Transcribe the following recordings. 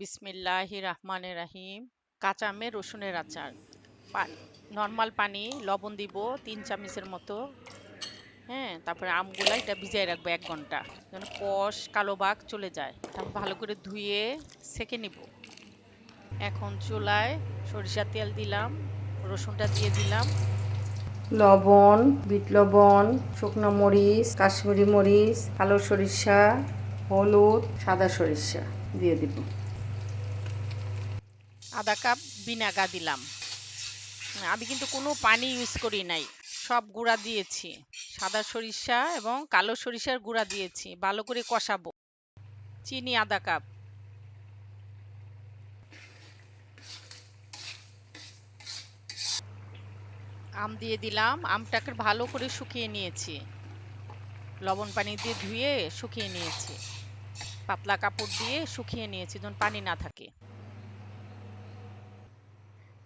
বিসমিল্লাহ রহমান রাহিম। কাঁচা আমের রসুনের আচার। নর্মাল পানি, লবণ দিব, তিন চামচের মতো। হ্যাঁ তারপরে আমগুলা এটা ভিজাই রাখব এক ঘণ্টা। যেন কষ, কালো বাঘ চলে যায়। তারপর ভালো করে ধুয়ে সেকে নিব। এখন চুলায় সরিষার তেল দিলাম, রসুনটা দিয়ে দিলাম। লবণ, বিট লবণ, শুকনো মরিচ, কাশ্মীরি মরিচ, কালো সরিষা, হলুদ, সাদা সরিষা দিয়ে দিব। আধা কাপ বিনাগা দিলাম। আমি কিন্তু কোনো পানি ইউজ করি নাই। সব গুঁড়া দিয়েছি। সাদা সরিষা এবং কালো সরিষার গুঁড়া দিয়েছি। ভালো করে কষাবো। চিনি আধা কাপ। আম দিয়ে দিলাম। আমটাকে ভালো করে শুকিয়ে নিয়েছি। লবণ পানি দিয়ে ধুয়ে শুকিয়ে নিয়েছি। পাতলা কাপড় দিয়ে শুকিয়ে নিয়েছি, যেন পানি না থাকে।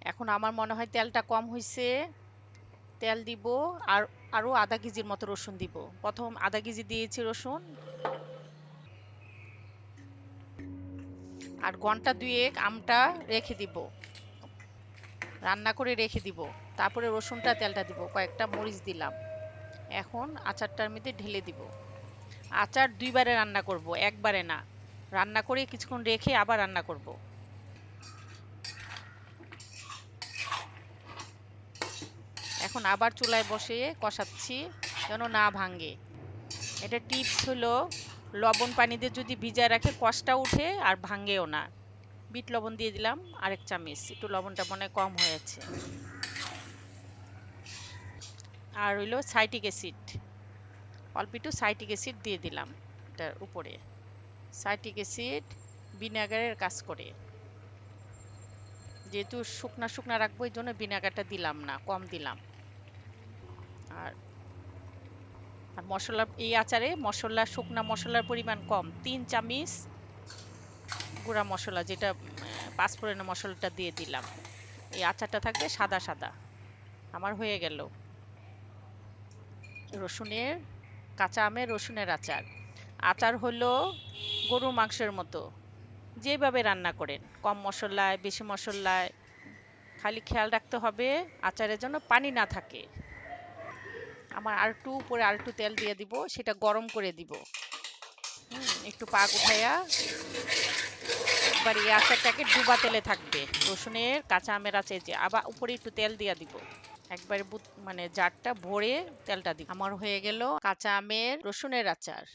এখন আমার মনে হয় তেলটা কম হয়েছে তেল দিব আর আরও আধা কেজির মতো রসুন দিব। প্রথম আধা কেজি দিয়েছি রসুন। আর ঘণ্টা দুয়েক আমটা রেখে দিব। রান্না করে রেখে দিব। তারপরে রসুনটা, তেলটা দিব। কয়েকটা মরিচ দিলাম। এখন আচারটার মধ্যে ঢেলে দিব। আচার দুইবারে রান্না করব, একবারে না। রান্না করে কিছুক্ষণ রেখে আবার রান্না করব। এখন আবার চুলায় বসে কষাচ্ছি, যেন না ভাঙে। এটা টিপস হলো, লবণ পানিতে যদি ভিজায় রাখে কষটা উঠে আর ভাঙেও না। বিট লবণ দিয়ে দিলাম, আরেক চামচ। একটু লবণটা মনে কম হয়েছে। আর হইল সাইটিক অ্যাসিড। অল্প একটু সাইটিক অ্যাসিড দিয়ে দিলাম, এটার উপরে। সাইটিক অ্যাসিড ভিনেগারের কাজ করে। যেহেতু শুকনা শুকনা রাখব, এই জন্য ভিনেগারটা দিলাম না, কম দিলাম। আর আর মশলা, এই আচারে মশলা, শুকনা মশলার পরিমাণ কম, তিন চামচ গুঁড়া মশলা, যেটা পাঁচফোড়নের মশলাটা দিয়ে দিলাম। এই আচারটা থাকবে সাদা সাদা। আমার হয়ে গেল। রসুনের, কাঁচা আমের রসুনের আচার। আচার হলো গরু মাংসের মতো। যেভাবে রান্না করেন, কম মশলায়, বেশি মশলায়, খালি খেয়াল রাখতে হবে, আচারের জন্য পানি না থাকে। আমার আর একটু উপরে আর একটু তেল দিয়ে দিব, সেটা গরম করে দিব। একটু পাক উঠাইয়া এবার এই আচারটাকে ডুবা তেলে থাকবে। রসুনের, কাঁচা আমের আছে যে, আবার উপরে একটু তেল দিয়ে দিব। একবারে মানে জারটা ভরে তেলটা দিব। আমার হয়ে গেল কাঁচা আমের, রসুনের আচার।